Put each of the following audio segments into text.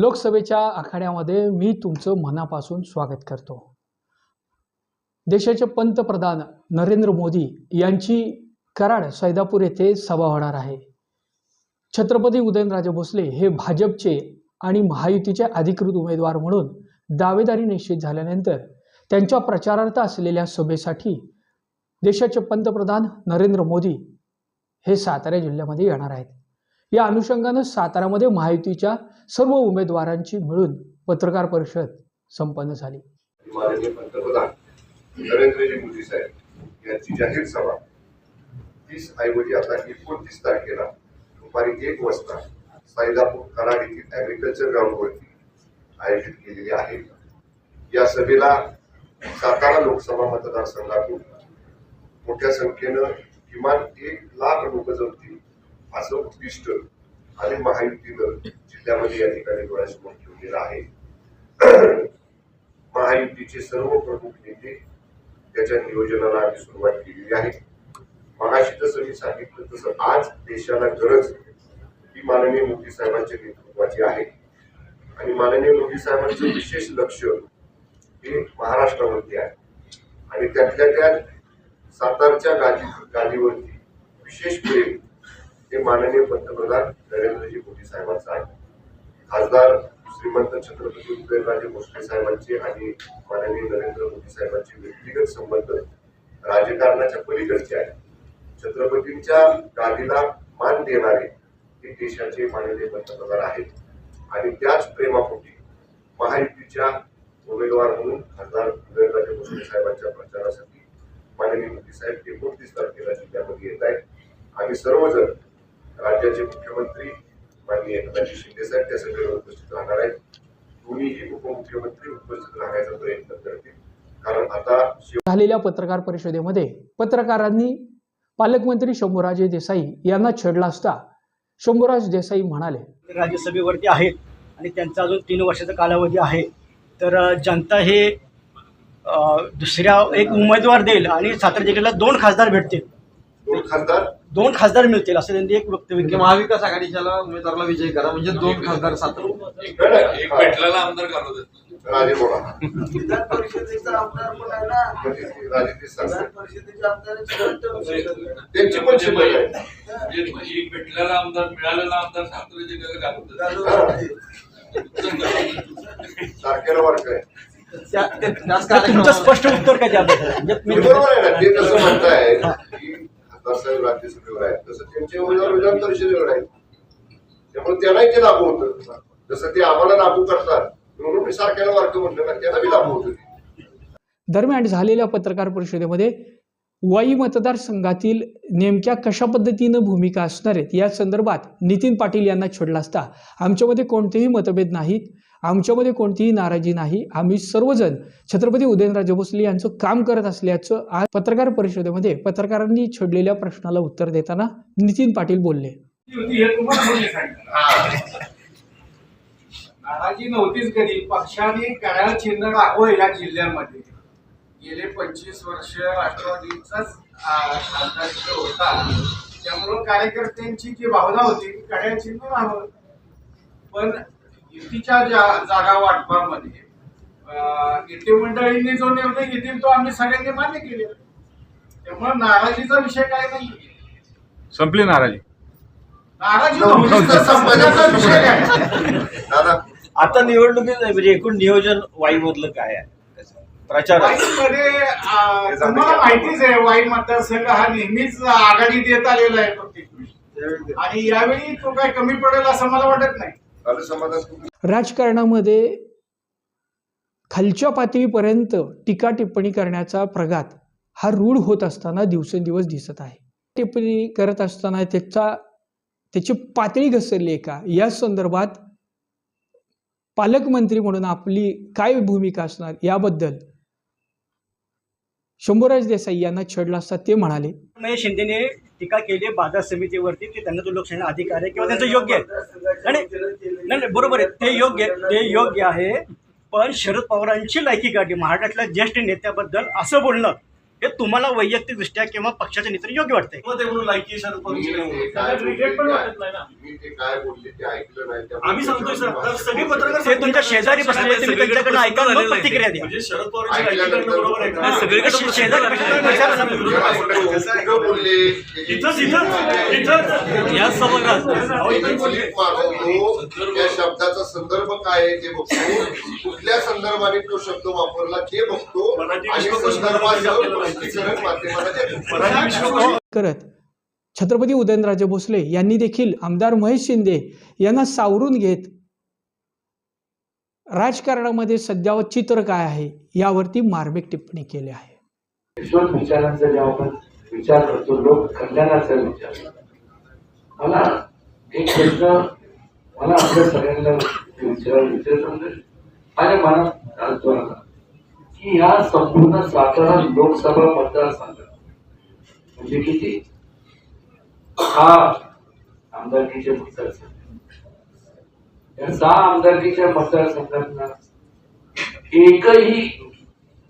लोकसभेच्या आखाड्यामध्ये मी तुमचं मनापासून स्वागत करतो. देशाचे पंतप्रधान नरेंद्र मोदी यांची कराड सैदापूर येथे सभा होणार आहे. छत्रपती उदयनराजे भोसले हे भाजपचे आणि महायुतीचे अधिकृत उमेदवार म्हणून दावेदारी निश्चित झाल्यानंतर त्यांच्या प्रचारार्थ असलेल्या सभेसाठी देशाचे पंतप्रधान नरेंद्र मोदी हे सातारा जिल्ह्यामध्ये येणार आहेत. या अनुषंगानं सातारामध्ये महायुतीच्या सर्व उमेदवारांची मिळून पत्रकार परिषद संपन्न झाली. पंतप्रधान नरेंद्रजी मोदी साहेब यांची जाहीर सभा तीस ऐवजी आता एकोणतीस तारखेला दुपारी एक वाजता साईदापूर कराड येथील ॲग्रिकल्चर ग्राउंडवरती आयोजित केलेली आहे. या सभेला सातारा लोकसभा मतदारसंघातून मोठ्या संख्येनं किमान एक लाख लोक जमतील. असं उद्दिष्ट आणि महायुतीनं जिल्ह्यामध्ये या ठिकाणी डोळ्यासमोर ठेवलेलं आहे. महायुतीचे सर्व प्रमुख नेते त्याच्या नियोजनाला आम्ही सुरुवात केलेली आहे. मगाशी जसं मी सांगितलं तसं आज देशाला गरज ही माननीय मोदी साहेबांच्या नेतृत्वाची आहे. आणि माननीय मोदी साहेबांचं विशेष लक्ष हे महाराष्ट्रावरती आहे. आणि त्यातल्या त्यात सातारच्या गादी गादीवरती विशेष प्रेम हे माननीय पंतप्रधान नरेंद्रजी मोदी साहेबांचं आहे. खासदार श्रीमंत छत्रपती उदयनराजे भोसले साहेबांचे आणि माननीय नरेंद्र मोदी साहेबांचे व्यक्तिगत संबंध राजकारणाच्या पलीकडचे आहेत. छत्रपतींच्या गादीला मान देणारे हे देशाचे माननीय पंतप्रधान आहेत. आणि त्याच प्रेमापोटी महायुतीच्या उमेदवार म्हणून खासदार उदयनराजे भोसले साहेबांच्या प्रचारासाठी माननीय मोदी साहेब एकोणतीस तारखेला जिल्ह्यामध्ये येत आहेत. आम्ही सर्वजण राज्याचे मुख्यमंत्री माननीय एकनाथजी शिंदे साहेब त्या सगळ्यावर उपस्थित राहणार आहेत. दोन्हीही उपमुख्यमंत्री उपस्थित राहण्याचा प्रयत्न करतील. कारण आता झालेल्या पत्रकार परिषदेमध्ये पत्रकारांनी पालकमंत्री शंभूराजे देसाई यांना छेडला असता शंभूराज देसाई म्हणाले राज्यसभेवरती आहेत आणि त्यांचा अजून तीन वर्षाचा कालावधी आहे. तर जनता हे दुसऱ्या एक उमेदवार देईल आणि सातारा जिल्ह्याला दोन खासदार भेटतील. दोन खासदार? दोन खासदार मिळतील असं त्यांनी एक वक्तव्य म्हणजे केलं महाविकास आघाडीच्याला उमेदवाराला विजय करा म्हणजे दोन खासदार भेटलेला आमदार घालू देत राजे बोला विधान परिषदेचा आमदार पण आहे ना म्हणजे राजे ते विधान सांगतात. परिषदेचे आमदार जिवंत त्यांची पण शिल्लक आहे म्हणजे एक भेटलेला आमदार मिळालेला आमदार हा. तुमचं स्पष्ट उत्तर काय त्याबद्दल म्हणजे हे मी- बरोबर आहे ना ते तसं म्हणताय की खासदार साहेब आहेत. तसं त्यांचे उमेदवार विधान परिषदेवर आहेत त्यामुळे त्यांनाही ते लागू होतं. जसं ते आम्हाला लागू करतात म्हणून मी सारख्याला वर्ग म्हणलं ना त्यांना बी लागू होतं दरम्यान झालेल्या पत्रकार परिषदेमध्ये वाई मतदारसंघातील नेमक्या कशा पद्धतीनं भूमिका असणार आहेत? या संदर्भात नितीन पाटील यांना छेडला असता. आमच्यामध्ये कोणतेही मतभेद नाहीत. आमच्यामध्ये कोणतीही नाराजी नाही. आम्ही सर्वजण छत्रपती उदयनराजे भोसले यांचं काम करत असल्याचं आज पत्रकार परिषदेमध्ये पत्रकारांनी छेडलेल्या प्रश्नाला उत्तर देताना नितीन पाटील बोलले. नाराजी नव्हतीच कधी. पक्षाने कराळ चिन्ह राहावं या जिल्ह्यामध्ये. गेले पंचवीस वर्ष राष्ट्रवादीचाच खासदार होता. त्यामुळं कार्यकर्त्यांची जी भावना होती ती कड्या चिन्ह राहावं पण युतीच्या जा- जागा वाटपामध्ये अ, नेते मंडळींनी जो निर्णय घेतील तो आम्ही सगळ्यांनी मान्य केलेला त्यामुळे नाराजीचा विषय काय नाही संपली नाराजी. नाराजी संपण्याचा विषय काय? दादा आता निवडणुकीत म्हणजे एकूण नियोजन वाईमधलं काय आहे? प्रचार तुम्हाला माहितीच आहे वाई मतदारसंघ हा नेहमीच आघाडी देत आलेला आहे प्रत्येक आणि यावेळी तो काय कमी पडेल असं मला वाटत नाही. राजकारणामध्ये खालच्या पातळीपर्यंत टीका टिप्पणी करण्याचा प्रघात हा रूढ होत असताना दिवसेंदिवस दिसत आहे. टिप्पणी करत असताना त्याचा त्याची पातळी घसरली आहे का? या संदर्भात पालकमंत्री म्हणून आपली काय भूमिका असणार? याबद्दल शंभूराज देसाई यांना छेडला असता ते म्हणाले. महेश शिंदेने टीका केली आहे बाजार समितीवरती की त्यांना तो लोकशाही अधिकार आहे किंवा त्यांचं योग्य आहे. नाही, नाही बरोबर आहे. ते योग्य आहे, ते योग्य आहे. पण शरद पवारांची लायकी काढली महाराष्ट्रातल्या ज्येष्ठ नेत्याबद्दल असं बोलणं हे तुम्हाला वैयक्तिकदृष्ट्या किंवा पक्षाच्या नेत्याने योग्य वाटतंय. मी ते काय बोलले ते- मी ते काय बोलले ते ऐकलं नाही. त्यामुळे आम्ही सांगतोय सर. सगळे पत्रकार ते तुमच्या शेजारी बसलेले तुम्ही ऐका मग प्रतिक्रिया द्या. म्हणजे शरद पवारांची राजकीय करणं बरोबर आहे का? सगळीकडे शे- शेजारी बसलेले विचारा ना. कुठं बोलले इथंच इथंच या सभागृहात. त्या शब्दाचा संदर्भ काय आहे ते बघतो. कुठल्या संदर्भाने तो शब्द वापरला ते बघतो. आणि देतो करत छत्रपती उदयनराजे भोसले यांनी देखील आमदार महेश शिंदे यांना सावरून घेत राजकारणामध्ये सध्या चित्र काय आहे यावरती मार्मिक टिप्पणी केली आहे. विचारांचा जेव्हा आपण विचार करतो लोक कल्याणाचा विचार मला एक प्रश्न मला आपल्या सगळ्यांना विचारायला विचारत माझ्या मनात आलतो आला. की ह्या संपूर्ण सातारा लोकसभा मतदारसंघ म्हणजे किती? हा आमदारकीचे मतदारसंघ. या सहा आमदारकीच्या मतदारसंघांना एकही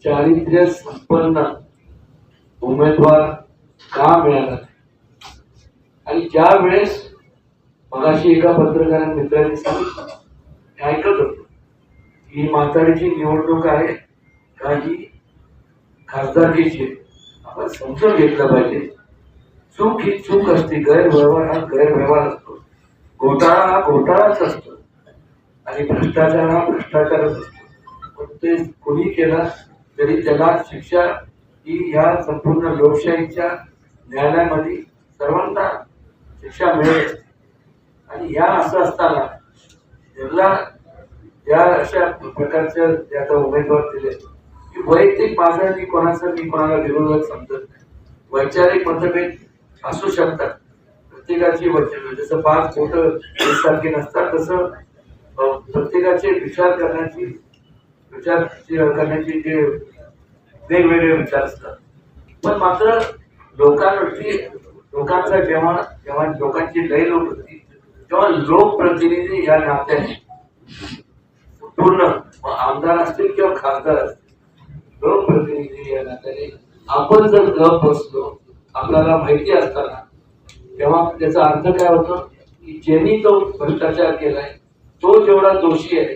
चारित्र्य संपन्न उमेदवार का मिळाला नाही? आणि ज्या वेळेस मगाशी एका पत्रकार मित्रांनी सांगितलं ऐकत होतो. ही म्हातारीची निवडणूक आहे. का ही खासदारकीची आपण समजून घेतलं पाहिजे. चूक ही चूक असते. गैरव्यवहार हा गैरव्यवहार असतो. घोटाळा हा घोटाळाच असतो. आणि भ्रष्टाचार हा भ्रष्टाचारच असतो. पण ते कोणी केला तरी त्याला शिक्षा ही ह्या संपूर्ण लोकशाहीच्या न्यायालयामध्ये सर्वांना शिक्षा मिळेल आणि ह्या असं असताना त्यांना या अशा प्रकारच्या जे आता उमेदवार दिले की वैयक्तिक माझा मी कोणाचा मी कोणाला विरोधात समजत नाही. वैचारिक मतभेद असू शकतात. प्रत्येकाची वैचारिक जसं पाच बोट एकसारखी नसतात तसं प्रत्येकाचे विचार करण्याची विचार करण्याची जे वेगवेगळे विचार असतात. पण मात्र लोकांवरती लोकांचा जेव्हा जेव्हा लोकांची लय लोक होती तेव्हा लोकप्रतिनिधी या नात्याने पूर्ण आमदार असतील किंवा खासदार असतील लोकप्रतिनिधी या नात्याने आपण जर गप बसलो आपल्याला माहिती असताना तेव्हा त्याचा अर्थ काय होतो? की ज्यांनी तो भ्रष्टाचार केलाय तो जेवढा दोषी आहे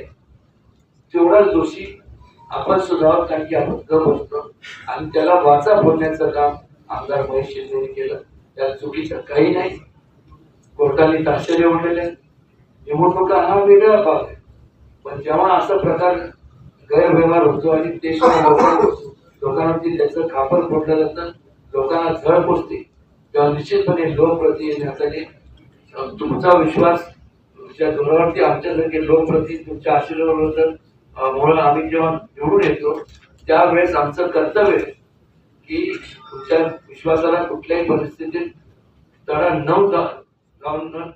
तेवढाच दोषी आपण सुद्धा कारण की आपण गप बसतो आणि त्याला वाचा फोडण्याचं काम आमदार महेश शिंदे केलं. त्या चुकीचं काही नाही. कोर्टाने ताशेरे उडलेले निवडणुका हा वेगळा भाग आहे. पण जेव्हा असा प्रकार गैरव्यवहार होतो आणि ते लोकांवरती त्याचं खापर फोडलं जातं लोकांना झळ पोचते तेव्हा निश्चितपणे लोकप्रतिनिधी तुमचा विश्वास तुमच्या धोरणावरती आमच्यासारखे लोकप्रती तुमच्या आशीर्वादाबद्दल म्हणून आम्ही जेव्हा निवडून येतो त्यावेळेस आमचं कर्तव्य आहे की तुमच्या विश्वासाला कुठल्याही परिस्थितीत तडा न जाऊन न